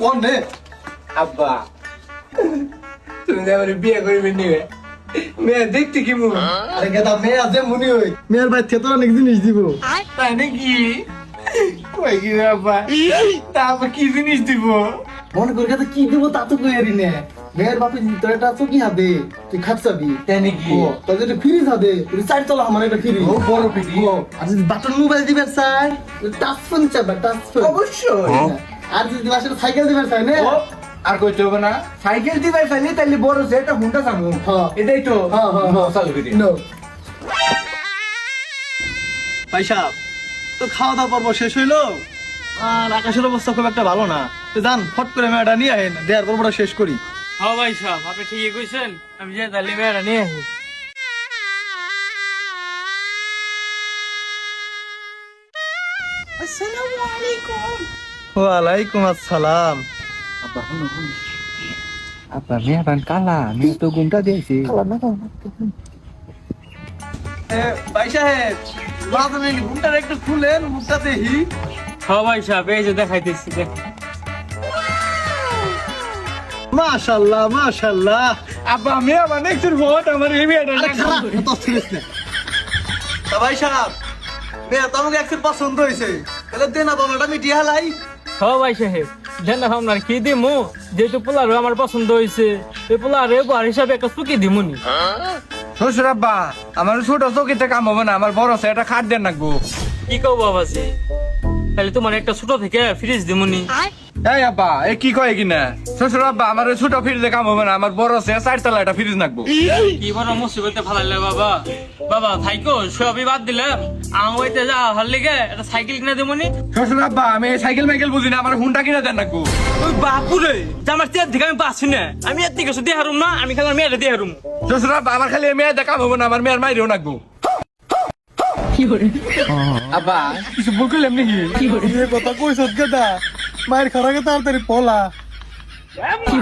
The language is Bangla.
কোন নে? আব্বা তুমি যে আমার বিয়ে করবে নিবে মেয়ে দেখতে কি মু আরে গেদা মেয়ে আছে মুনি হই মেয়ের ভাই অনেক জিনিস দিব। তাই নাকি? কই কি আব্বা তা কি জিনিস দিব? মনে করি গেদা কি দিব তা তো কইরি নে। মেয়ের বাপে তোর একটা চকি হাতে তুই খাচ্ছাবি তাই নাকি? তোর যদি ফ্রিজ হাতে তুই চার তলা আমার একটা ফ্রিজ। ও বড় আর যদি বাটন মোবাইল দিবে চাই টাচ ফোন চাইবা টাচ ফোন। অবশ্যই। আর যদি বাসায় সাইকেল দিবে চাই না? আর কইতে হবে না। সাইকেল দিবে চাইলে তাইলে বড় যে একটা হুন্ডা হ্যাঁ। এটাই তো। চালু করি। নো। ভাই সাহেব তো খাওয়া দাওয়া পর্ব শেষ হইল? আর আকাশের অবস্থা খুব একটা ভালো না। তো যান ফট করে মেয়েটা নিয়ে আহেন। দেয়ার পর্বটা শেষ করি। হ্যাঁ ভাই সাহেব আপনি ঠিকই কইছেন। আমি যে তাহলে মেয়েরা নিয়ে আসি। ওয়ালাইকুম আসসালাম। আব্বা মেয়ে বান কালা মেয়ে তো ঘুমটা দিয়েছি। ভাই সাহেব মাঝে ঘুমটা একটু খুলেন মুখটা দেখি। হ্যাঁ ভাই সাহেব এই যে দেখাইতেছি দেখ। মাশাল্লাহ মাশাল্লাহ। আব্বা মেয়ে বান একটু ভোট আমার এই মেয়েটা এত সিরিয়াস না। ভাই সাহেব মেয়ে তো আমাকে একটু পছন্দ হয়েছে। তাহলে দে না বাবাটা মিটিয়ে হালাই। হ্যাঁ ভাই সাহেব দেন আপনার কি দিমু? যেহেতু পোলারও আমার পছন্দ হয়েছে এই পোলারে উপহার হিসাবে একটা চুকি দিমুনি। শ্বশুর আব্বা আমার ছোট চৌকিতে কাম হবে না আমার বড় এটা খাট দেন নাকবো কি কব বাবাজি? তাহলে তোমার একটা ছোট থেকে ফ্রিজ দিমুনি। এই আব্বা এ কি কয় কিনা শ্বশুর আব্বা আমার ছোট ফ্রিজে কাম হবে না আমার বড় সে চার তলা একটা ফ্রিজ নাকবো। কি বড় মুসিবতে ফালাইলে বাবা? বাবা থাইকো সবই বাদ দিলাম ওইতে যা হার লেগে একটা সাইকেল কিনে দিমুনি শ্বশুর আব্বা আমি সাইকেল মাইকেল বুঝি না আমার হুন্ডা কিনে দেন নাকবো। ওই বাপুরে আমার তের দিকে আমি পাচ্ছি না। আমি এর দিকে দিয়ে হারুম না আমি খালি মেয়েটা দিয়ে হারুম শ্বশুর আব্বা আমার খালি মেয়ে দেখা হবে না আমার মেয়ের মাইরেও নাকবো। আব্বা কিছু ভুল করলাম নাকি এ কথা কইছ গেদা মায়ের খাওয়ার আগে তাড়াতাড়ি পলা। কি